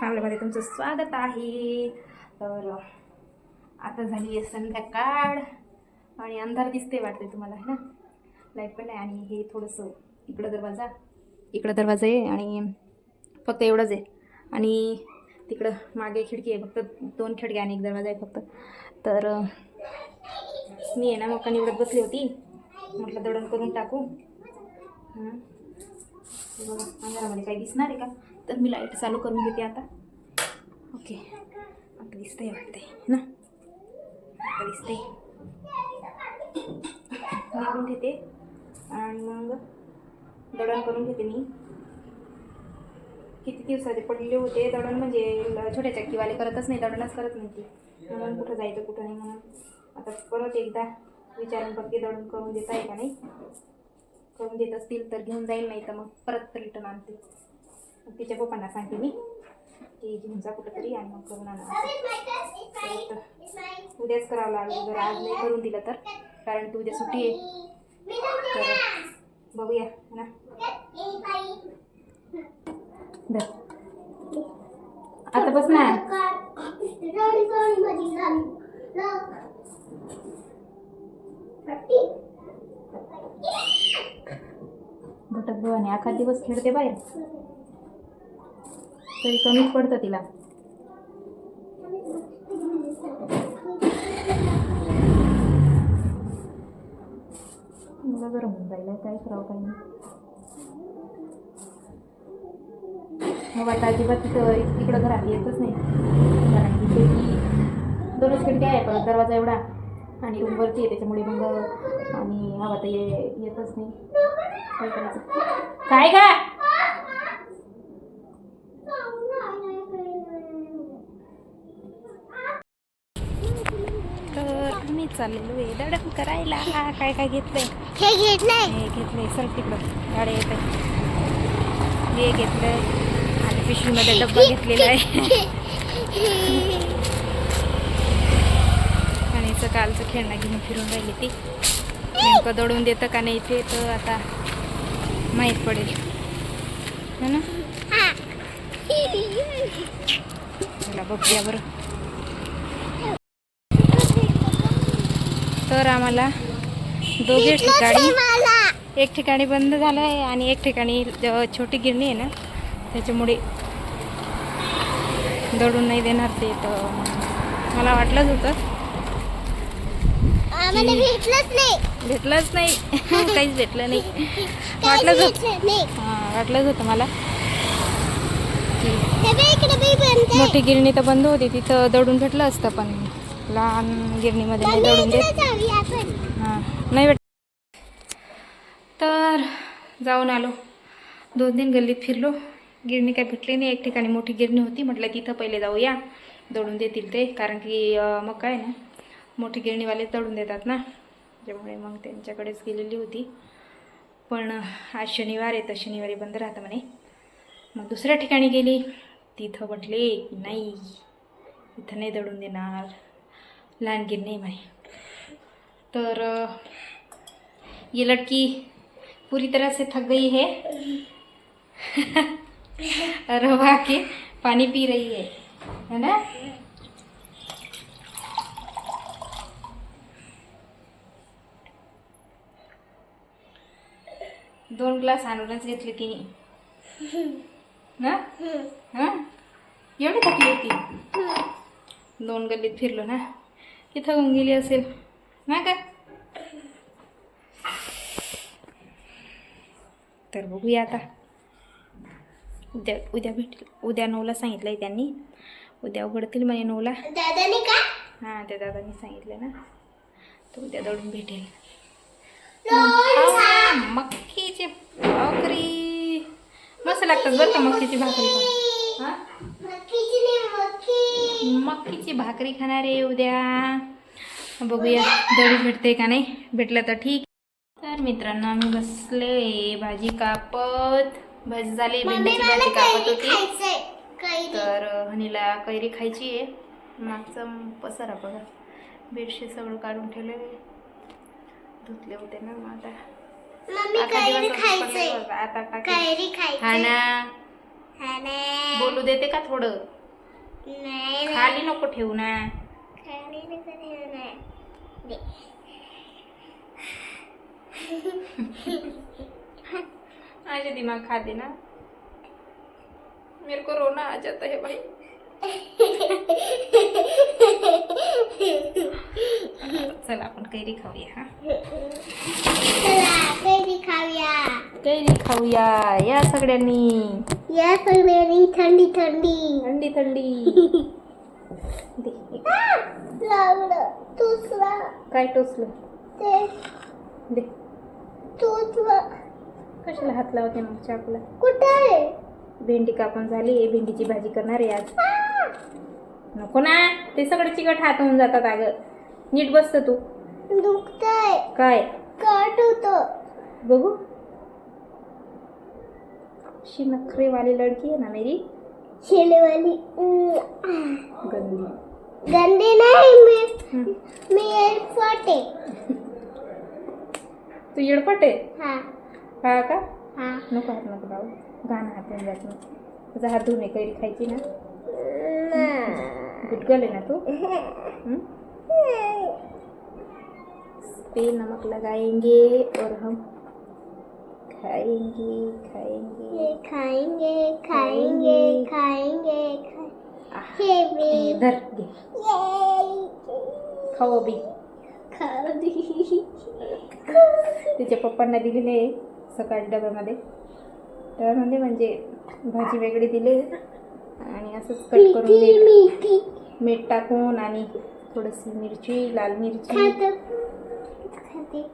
फॅमिलीमध्ये तुमचं स्वागत आहे. तर आता झाली आहे संध्याकाळ. आणि अंधार दिसते वाटते तुम्हाला है ना? लाइट पण नाही आणि हे थोडंसं इकडं दरवाजा इकडं दरवाजा आहे आणि फक्त एवढंच आहे. आणि तिकडं मागे खिडकी आहे फक्त दोन खिडक्या आणि एक दरवाजा आहे फक्त. तर मी आहे ना मका निवडत बसली होती. म्हटलं दळण करून टाकू. हं. बघा अंधारामध्ये काही दिसणार आहे का? तर मी लाइट चालू करून घेते आता. ओके. आता दिसतंय वाटते ना? आता दिसते निवडून घेते. आणि मग दळण करून घेते मी. किती दिवसाचे पडले होते दळण म्हणजे छोट्या चक्कीवाले करतच नाही दळणच करत नाही ती. म्हणून कुठं जायचं कुठं नाही म्हणून. आता परत एकदा विचारून बघते दळण करून देता आहे का नाही. करून देत असतील तर घेऊन जाईल नाही तर मग परत रिटर्न आणते. तिच्या पप्पांना सांगते मी. की घेऊन जा कुठंतरी आणि मग करून आणा उद्याच करावं लागेल जर आज नाही करून दिलं तर. कारण की उद्या सुट्टी आहे. तर बघूया ना? आता बस ना. भटक भवानी अख्खा दिवस खेळते बाहेर. तरी कमीच पडतं तिला. मला गरम होऊन जाईल काय करावं काही नाही. मग अजिबात तिथं तिकडं घरात येतच नाही. कारण की खिडकी दोनच खिडक्या आहे परत दरवाजा एवढा आणि रूमवरती आहे त्याच्यामुळे मग आणि हवा तर येतच नाही. काय करायचं? काय का तर आम्ही चाललेलो आहे. दडण करायला. काय काय घेतलंय? हे घेत नाही हे घेतलंय. सर तिकडं. गाड्या येत आहे हे घेतलंय. आणि पिशवीमध्ये डब्बा घेतलेला आहे. आणि सकाळचं खेळणं घेऊन फिरून राहिली ती. नेमकं दडून देतं का नाही ते तर आता माहीत पडेल. है ना? चला बघूया बरं. तर आम्हाला दोघे ठिकाणी एक ठिकाणी बंद झालं आहे आणि एक ठिकाणी छोटी गिरणी आहे ना त्याच्यामुळे दडून नाही देणार ते तर मला वाटलंच होतं भेटलंच नाही. भेटलंच नाही. काहीच भेटलं नाही. वाटलंच होतं. हां वाटलंच होतं मला मोठी गिरणी तर बंद होती तिथं दडून भेटलं असतं पण लहान गिरणीमध्ये नाही दडून देत. हां नाही भेट तर जाऊन आलो. दोन तीन गल्लीत फिरलो. गिरणी काय भेटली नाही. एक ठिकाणी मोठी गिरणी होती. म्हटलं तिथं पहिले जाऊया. दळून देतील ते. कारण की मग काय ना मोठी गिरणीवाले दळून देतात ना. त्यामुळे मग त्यांच्याकडेच गेलेली होती. पण आज शनिवार आहे. तर शनिवारी बंद राहतं म्हणे. मग दुसऱ्या ठिकाणी गेली. तिथं म्हटले नाही. इथं नाही दळून देणार. लहान गिरणी आहे म्हणे तर ये लड़की पूरी तरह से थक गई है। रवा के पानी पी रही है है ना? दोन ग्लास आणूनच घेतले तिने। ना? हाँ? एवढी थकली होती? दोन गल्लीत फिरलो ना? की थकून गेली असेल. ना का? तर बघूया आता. उद्या उद्या भेटेल उद्या नऊला सांगितलं आहे त्यांनी. उद्या उघडतील म्हणे नऊला. हां त्या दादांनी सांगितलं ना. तर उद्या दौडून भेटेल. मक्कीची भाकरी. मस्त लागतात बरं का मक्कीची भाकरी पण. हां? मक्की मक्कीची भाकरी खाणार आहे उद्या. बघूया दळी भेटते का नाही? भेटलं तर ठीक. तर मित्रांनो आम्ही बसले भाजी कापत. भाजी झाली भेंडीची भाजी कापत होती. तर हनीला कैरी खायची आहे. मागचं पसारा बघा. बेडशीट सगळं काढून ठेवले धुतले होते ना मग आता. मम्मी आता हा हा बोलू देते का थोडं? नाही. खाली नको ठेवू ना खाली नको ठेवू ना. दे. माझे दिमाग खा दे ना मेरे को रोना आ जाता है भाई चला आपण कैरी खाऊया हा चला कैरी खाऊया कैरी खाऊया या सगळ्यांनी या सगळ्यांनी थंडी थंडी थंडी थंडी दे, एक. लागलं काय टोचलं ते दे. तुझला कशाला हात लावते मग चाकूला? कुठे? आहे भेंडी कापून झाली भेंडीची भाजी करणार आहे आज. नको ना ते सगळे चिकट हात होऊन जातात अगं. नीट बसत तू. दुखतंय. काय? काट होतो. बघू. शी नखरेवाली लडकी आहे ना मेरी? शेलेवाली. गंदी. गंदी नाही मी. मी एअरपोर्ट आहे तू येडपट आहे हा. हा का? हा. नको हात नको लावू. गाणं हात होऊन जात नाही तुझा हात धुवून कैरी खायची ना. गुटगल आहे ना तू? पे नमक लगाएंगे और हम खाएंगे खाएंगे। खाएंगे खाएंगे खाएंगे। आह, हे बे धर घे खाऊ अभी। तिच्या पप्पांना दिलेले सकाळी डब्यामध्ये. डब्यामध्ये म्हणजे भाजी वेगळी दिली आणि असंच कट करून मीठी. मीठ. मीठी मीठ टाकून आणि थोडीशी मिरची लाल मिरची. खातो खाते हम्म.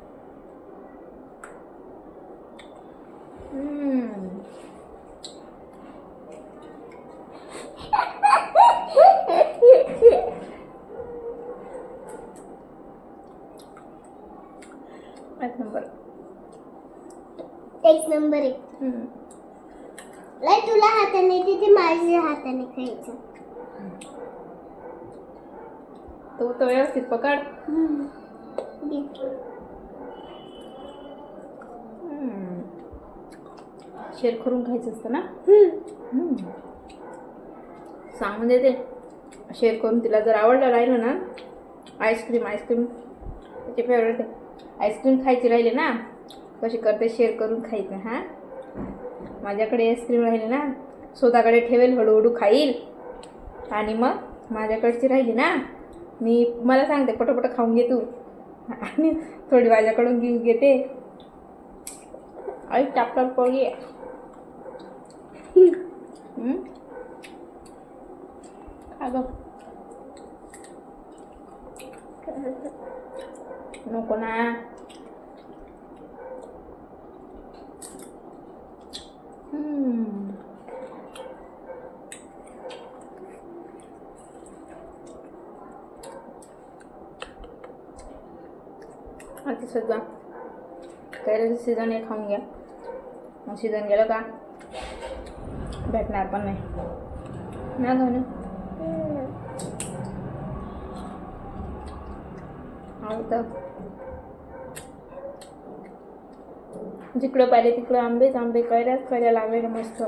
एक नंबर एक नंबर एक. लय तुला हाताने तिथे माझ्या हाताने खायचं? तो तो व्यवस्थित पकड घे. हम्म. शेर करून खायचं असतं ना. सांगून देते शेअर करून तिला जर आवडलं राहिलं ना आईस्क्रीम आईस्क्रीम. त्याचे फेवरेट आहे. आईस्क्रीम खायची राहिली ना कशी करते शेअर करून खायचं हां? माझ्याकडे आईस्क्रीम राहिली ना स्वतःकडे ठेवेल हळूहळू खाईल. आणि मग माझ्याकडची राहिली ना मी मला सांगते पटपट खाऊन घे तू. आणि थोडी माझ्याकडून घेऊ घेते. आई टापटाप पोळी. आहे. हम्म? खा गं. नको ना हम्म. आता सध्या कैऱ्याचं सीझन हे खाऊन घ्या मग सीझन गेलं का भेटणार पण नाही. जिकडं पाहिले तिकडं आंबेच आंबे मस्त.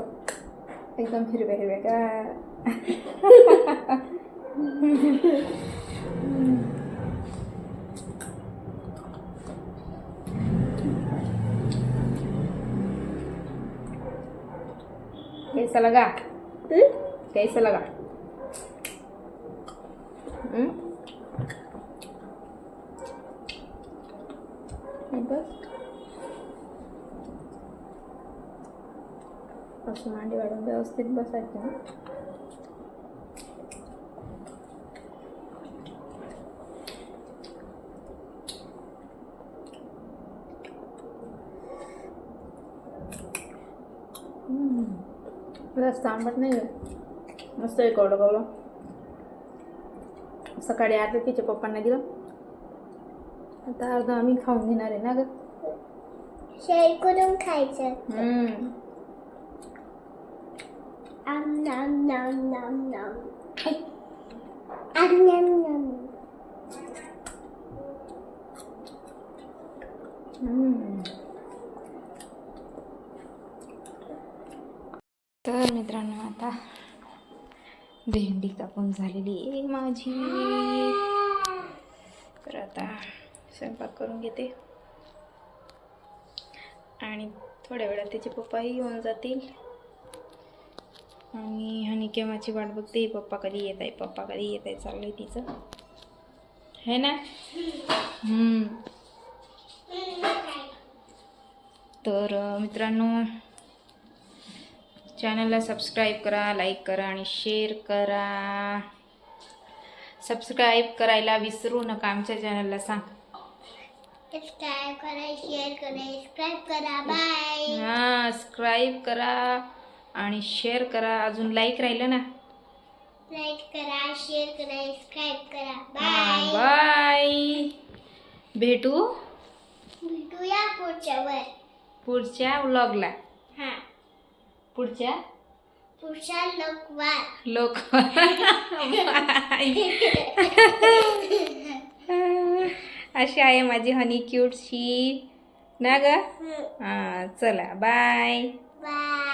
एकदम हिरव्या का कैसा लगा हम्म? कैसा लगा हम्म? हे बस असं मांडी वाढून व्यवस्थित बसायचं ना हम्म. जास्त आंबट नाही आहे मस्त आहे कवडं कवडं सकाळी अर्ध तिच्या पप्पांना दिलं आता अर्ध आम्ही खाऊन घेणार आहे ना ग शेअर करून खायचं हम्म. आम नाम नाम नाम नाम आम नाम नाम हम्म. तर तर मित्रांनो आता भेंडी कापून झालेली आहे माझी. तर आता स्वयंपाक करून घेते. आणि थोड्या वेळात त्याचे पप्पाही येऊन जातील. आणि हनी वाट बघते. पप्पा कधी येत आहे? पप्पा कधी येत आहे? चाललंय तिचं. है ना? तर मित्रांनो चॅनलला सबस्क्राईब करा लाईक करा आणि शेअर करा. सबस्क्राईब करायला विसरू नका आमच्या चॅनलला सांग. सबस्क्राईब करा शेअर करा सबस्क्राईब करा. बाय हां सबस्क्राईब करा आणि शेअर करा. अजून लाईक राहिलं ना? लाईक करा शेअर करा सबस्क्राईब करा. बाय बाय भेटू भेटूया पुढच्या वर. पुढच्या व्लॉगला हा. पुढच्या? पुढच्या लोकवार. लोक अशी आहे माझी हनी क्यूटशी ना ग? हां चला बाय बाय